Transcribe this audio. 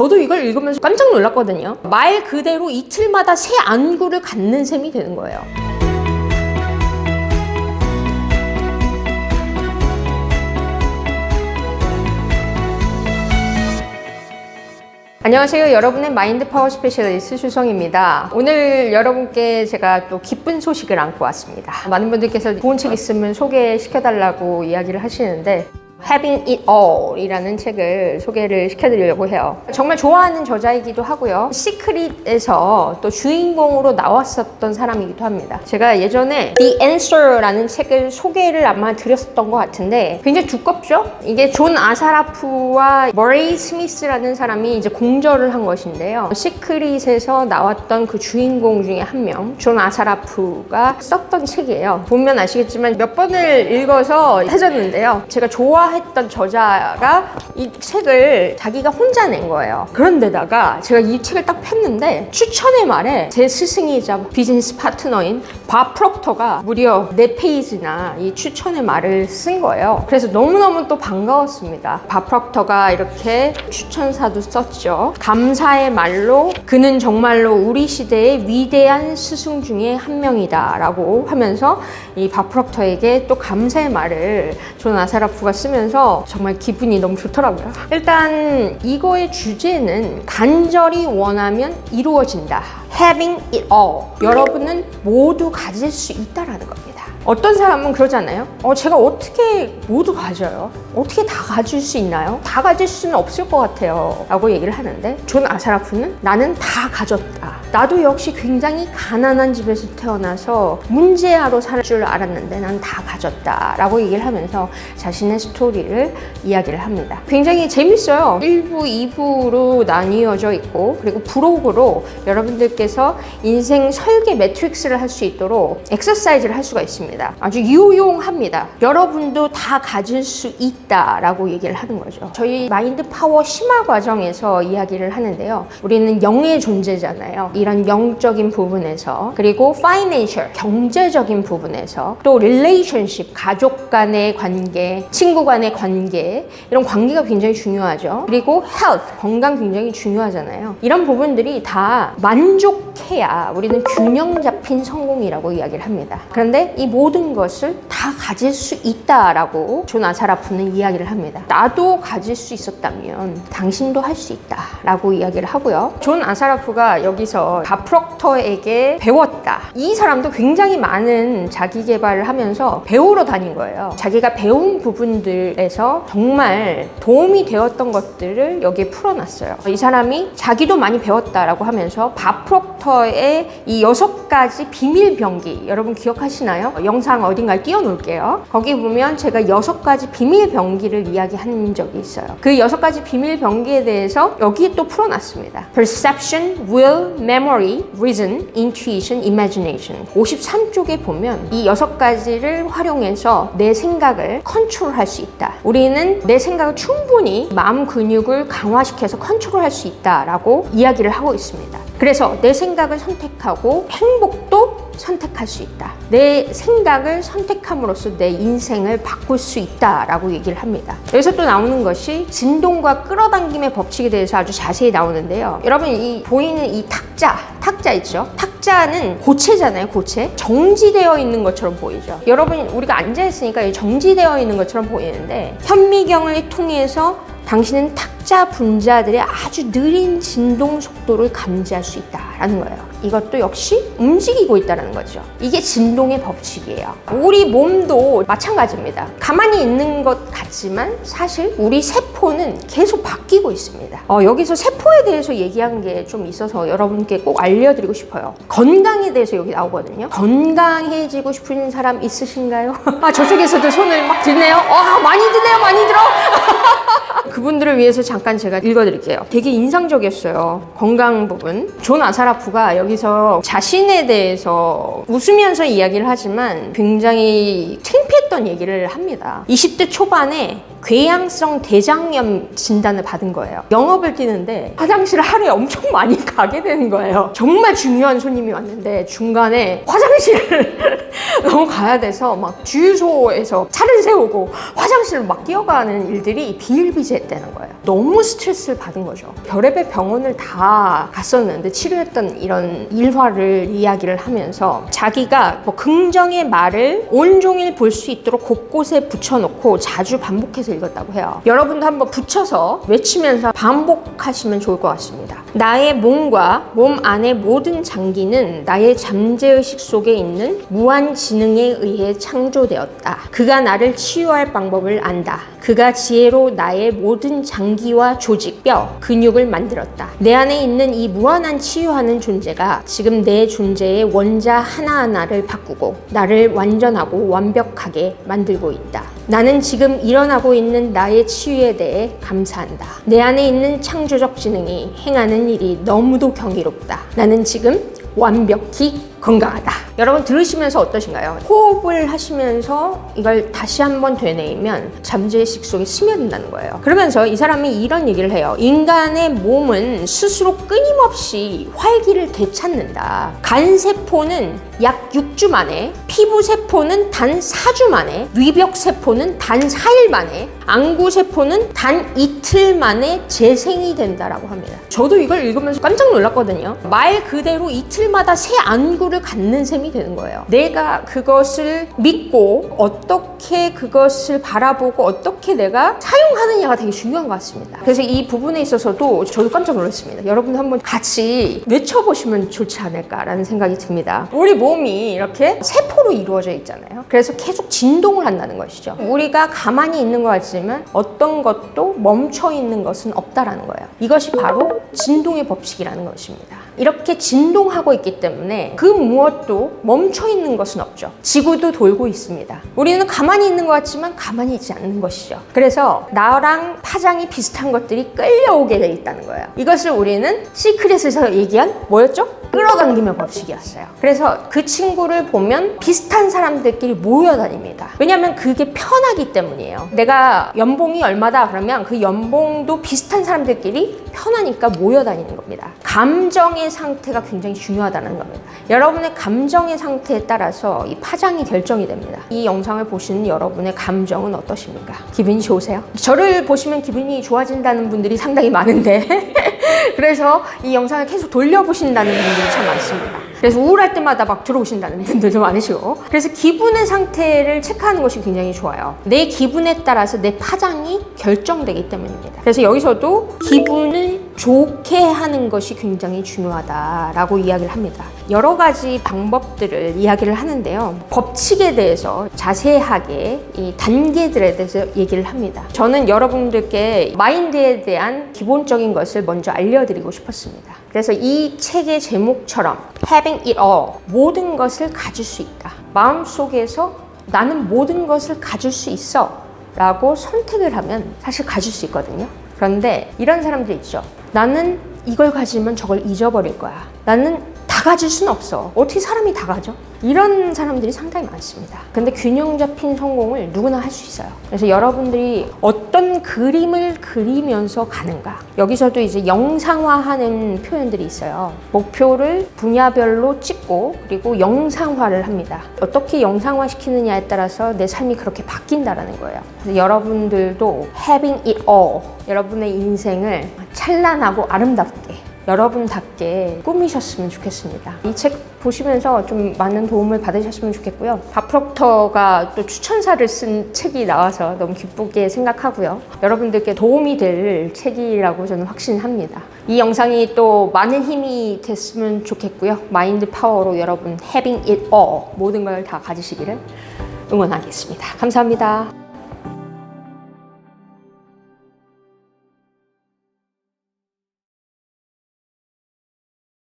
저도 이걸 읽으면서 깜짝 놀랐거든요. 말 그대로 이틀마다 새 안구를 갖는 셈이 되는 거예요. 안녕하세요. 여러분의 마인드 파워 스페셜리스트 수성입니다. 오늘 여러분께 제가 또 기쁜 소식을 안고 왔습니다. 많은 분들께서 좋은 책 있으면 소개시켜달라고 이야기를 하시는데 Having It All 이라는 책을 소개를 시켜드리려고 해요. 정말 좋아하는 저자이기도 하고요. 시크릿에서 또 주인공으로 나왔었던 사람이기도 합니다. 제가 예전에 The Answer라는 책을 소개를 아마 드렸었던 것 같은데 굉장히 두껍죠? 이게 존 아사라프와 머레이 스미스라는 사람이 이제 공저를 한 것인데요. 시크릿에서 나왔던 그 주인공 중에 한 명, 존 아사라프가 썼던 책이에요. 보면 아시겠지만 몇 번을 읽어서 해졌는데요. 제가 좋아 했던 저자가 이 책을 자기가 혼자 낸 거예요. 그런데다가 제가 이 책을 딱 폈는데 추천의 말에 제 스승이자 비즈니스 파트너인 밥 프록터가 무려 네 페이지나 이 추천의 말을 쓴 거예요. 그래서 너무너무 또 반가웠습니다. 밥 프록터가 이렇게 추천사도 썼죠. 감사의 말로 그는 정말로 우리 시대의 위대한 스승 중에 한 명이다 라고 하면서 이밥 프록터에게 또 감사의 말을 존 아사라프가 쓰면서 정말 기분이 너무 좋더라고요. 일단 이거의 주제는 간절히 원하면 이루어진다. Having it all. 여러분은 모두 가질 수 있다라는 겁니다. 어떤 사람은 그러잖아요. 어, 제가 어떻게 모두 가져요? 어떻게 다 가질 수 있나요? 다 가질 수는 없을 것 같아요. 라고 얘기를 하는데, 존 아사라프는 나는 다 가졌다. 나도 역시 굉장히 가난한 집에서 태어나서 문제아로 살 줄 알았는데 난 다 가졌다. 라고 얘기를 하면서 자신의 스토리를 이야기를 합니다. 굉장히 재밌어요. 1부, 2부로 나뉘어져 있고, 그리고 브로그로 여러분들께서 인생 설계 매트릭스를 할 수 있도록 엑서사이즈를 할 수가 있습니다. 아주 유용합니다. 여러분도 다 가질 수 있다라고 얘기를 하는 거죠. 저희 마인드 파워 심화 과정에서 이야기를 하는데요. 우리는 영의 존재잖아요. 이런 영적인 부분에서 그리고 파이낸셜 경제적인 부분에서 또 릴레이션십 가족 간의 관계, 친구 간의 관계 이런 관계가 굉장히 중요하죠. 그리고 헬스 건강 굉장히 중요하잖아요. 이런 부분들이 다 만족해야 우리는 균형 잡힌 성공이라고 이야기를 합니다. 그런데 이 모든 것을 다 가질 수 있다라고 존 아사라프는 이야기를 합니다. 나도 가질 수 있었다면 당신도 할 수 있다라고 이야기를 하고요. 존 아사라프가 여기서 밥 프록터에게 배웠다. 이 사람도 굉장히 많은 자기 개발을 하면서 배우러 다닌 거예요. 자기가 배운 부분들에서 정말 도움이 되었던 것들을 여기에 풀어놨어요. 이 사람이 자기도 많이 배웠다라고 하면서 밥 프록터의 이 여섯 가지 비밀 병기 여러분 기억하시나요? 영상 어딘가에 띄워놓을게요. 거기 보면 제가 여섯 가지 비밀 병기를 이야기한 적이 있어요. 그 여섯 가지 비밀 병기에 대해서 여기에 또 풀어놨습니다. Perception, Will, Memory, Reason, Intuition, Imagination. 53쪽에 보면 이 여섯 가지를 활용해서 내 생각을 컨트롤할 수 있다. 우리는 내 생각을 충분히 마음 근육을 강화시켜서 컨트롤할 수 있다라고 이야기를 하고 있습니다. 그래서 내 생각을 선택하고 행복도 선택할 수 있다. 내 생각을 선택함으로써 내 인생을 바꿀 수 있다라고 얘기를 합니다. 여기서 또 나오는 것이 진동과 끌어당김의 법칙에 대해서 아주 자세히 나오는데요. 여러분 이 보이는 이 탁자, 탁자 있죠? 탁자는 고체잖아요, 고체. 정지되어 있는 것처럼 보이죠. 여러분 우리가 앉아 있으니까 이 정지되어 있는 것처럼 보이는데 현미경을 통해서 당신은 탁자 분자들의 아주 느린 진동 속도를 감지할 수 있다라는 거예요. 이것도 역시 움직이고 있다는 거죠. 이게 진동의 법칙이에요. 우리 몸도 마찬가지입니다. 가만히 있는 것 같지만 사실 우리 세포는 계속 바뀌고 있습니다. 어, 여기서 세포에 대해서 얘기한 게 좀 있어서 여러분께 꼭 알려드리고 싶어요. 건강에 대해서 여기 나오거든요. 건강해지고 싶은 사람 있으신가요? 아, 저쪽에서도 손을 막 드네요. 와, 많이 드네요, 많이 들어. 그분들을 위해서 잠깐 제가 읽어드릴게요. 되게 인상적이었어요. 건강 부분. 존 아사라프가 여기서 자신에 대해서 웃으면서 이야기를 하지만 굉장히 창피했던 얘기를 합니다. 20대 초반에 fue 궤양성 대장염 진단을 받은 거예요. 영업을 뛰는데 화장실을 하루에 엄청 많이 가게 되는 거예요. 정말 중요한 손님이 왔는데 중간에 화장실을 너무 가야 돼서 막 주유소에서 차를 세우고 화장실을 막 뛰어가는 일들이 비일비재했다는 거예요. 너무 스트레스를 받은 거죠. 별의별 병원을 다 갔었는데 치료했던 이런 일화를 이야기를 하면서 자기가 뭐 긍정의 말을 온종일 볼 수 있도록 곳곳에 붙여놓고 자주 반복해서 읽었다고 해요. 여러분도 한번 붙여서 외치면서 반복하시면 좋을 것 같습니다. 나의 몸과 몸 안의 모든 장기는 나의 잠재의식 속에 있는 무한 지능에 의해 창조되었다. 그가 나를 치유할 방법을 안다. 그가 지혜로 나의 모든 장기와 조직, 뼈, 근육을 만들었다. 내 안에 있는 이 무한한 치유하는 존재가 지금 내 존재의 원자 하나하나를 바꾸고 나를 완전하고 완벽하게 만들고 있다. 나는 지금 일어나고 있는 나의 치유에 대해 감사한다. 내 안에 있는 창조적 지능이 행하는 일이 너무도 경이롭다. 나는 지금 완벽히 건강하다. 여러분 들으시면서 어떠신가요? 호흡을 하시면서 이걸 다시 한번 되뇌이면 잠재의식 속에 스며든다는 거예요. 그러면서 이 사람이 이런 얘기를 해요. 인간의 몸은 스스로 끊임없이 활기를 되찾는다. 간세포는 약 6주 만에, 피부세포는 단 4주 만에, 위벽세포는 단 4일 만에, 안구세포는 단 이틀 만에 재생이 된다라고 합니다. 저도 이걸 읽으면서 깜짝 놀랐거든요. 말 그대로 이틀마다 새 안구 를 갖는 셈이 되는 거예요. 내가 그것을 믿고 어떻게 그것을 바라보고 어떻게 내가 사용하느냐가 되게 중요한 것 같습니다. 그래서 이 부분에 있어서도 저도 깜짝 놀랐습니다. 여러분 한번 같이 외쳐보시면 좋지 않을까라는 생각이 듭니다. 우리 몸이 이렇게 세포로 이루어져 있잖아요. 그래서 계속 진동을 한다는 것이죠. 우리가 가만히 있는 것 같지만 어떤 것도 멈춰 있는 것은 없다라는 거예요. 이것이 바로 진동의 법칙이라는 것입니다. 이렇게 진동하고 있기 때문에 그 무엇도 멈춰 있는 것은 없죠. 지구도 돌고 있습니다. 우리는 가만히 있는 것 같지만 가만히 있지 않는 것이죠. 그래서 나랑 파장이 비슷한 것들이 끌려오게 돼 있다는 거예요. 이것을 우리는 시크릿에서 얘기한 뭐였죠? 끌어당기면 법칙이었어요. 그래서 그 친구를 보면 비슷한 사람들끼리 모여다닙니다. 왜냐하면 그게 편하기 때문이에요. 내가 연봉이 얼마다 그러면 그 연봉도 비슷한 사람들끼리 편하니까 모여다니는 겁니다. 감정의 상태가 굉장히 중요하다는 겁니다. 여러분의 감정의 상태에 따라서 이 파장이 결정이 됩니다. 이 영상을 보시는 여러분의 감정은 어떠십니까? 기분이 좋으세요? 저를 보시면 기분이 좋아진다는 분들이 상당히 많은데 그래서 이 영상을 계속 돌려보신다는 분들 이 참 많습니다. 그래서 우울할 때마다 막 들어오신다는 분들도 많으시고 그래서 기분의 상태를 체크하는 것이 굉장히 좋아요. 내 기분에 따라서 내 파장이 결정되기 때문입니다. 그래서 여기서도 기분을 좋게 하는 것이 굉장히 중요하다라고 이야기를 합니다. 여러 가지 방법들을 이야기를 하는데요. 법칙에 대해서 자세하게 이 단계들에 대해서 얘기를 합니다. 저는 여러분들께 마인드에 대한 기본적인 것을 먼저 알려드리고 싶었습니다. 그래서 이 책의 제목처럼 Having it all 모든 것을 가질 수 있다. 마음속에서 나는 모든 것을 가질 수 있어 라고 선택을 하면 사실 가질 수 있거든요. 그런데 이런 사람들 있죠. 나는 이걸 가지면 저걸 잊어버릴 거야. 나는 다 가질 순 없어. 어떻게 사람이 다 가져? 이런 사람들이 상당히 많습니다. 근데 균형 잡힌 성공을 누구나 할 수 있어요. 그래서 여러분들이 어떤 그림을 그리면서 가는가. 여기서도 이제 영상화하는 표현들이 있어요. 목표를 분야별로 찍고 그리고 영상화를 합니다. 어떻게 영상화 시키느냐에 따라서 내 삶이 그렇게 바뀐다라는 거예요. 그래서 여러분들도 having it all 여러분의 인생을 찬란하고 아름답게 여러분답게 꾸미셨으면 좋겠습니다. 이 책 보시면서 좀 많은 도움을 받으셨으면 좋겠고요. 바프록터가 또 추천사를 쓴 책이 나와서 너무 기쁘게 생각하고요. 여러분들께 도움이 될 책이라고 저는 확신합니다. 이 영상이 또 많은 힘이 됐으면 좋겠고요. 마인드 파워로 여러분 having it all 모든 걸 다 가지시기를 응원하겠습니다. 감사합니다.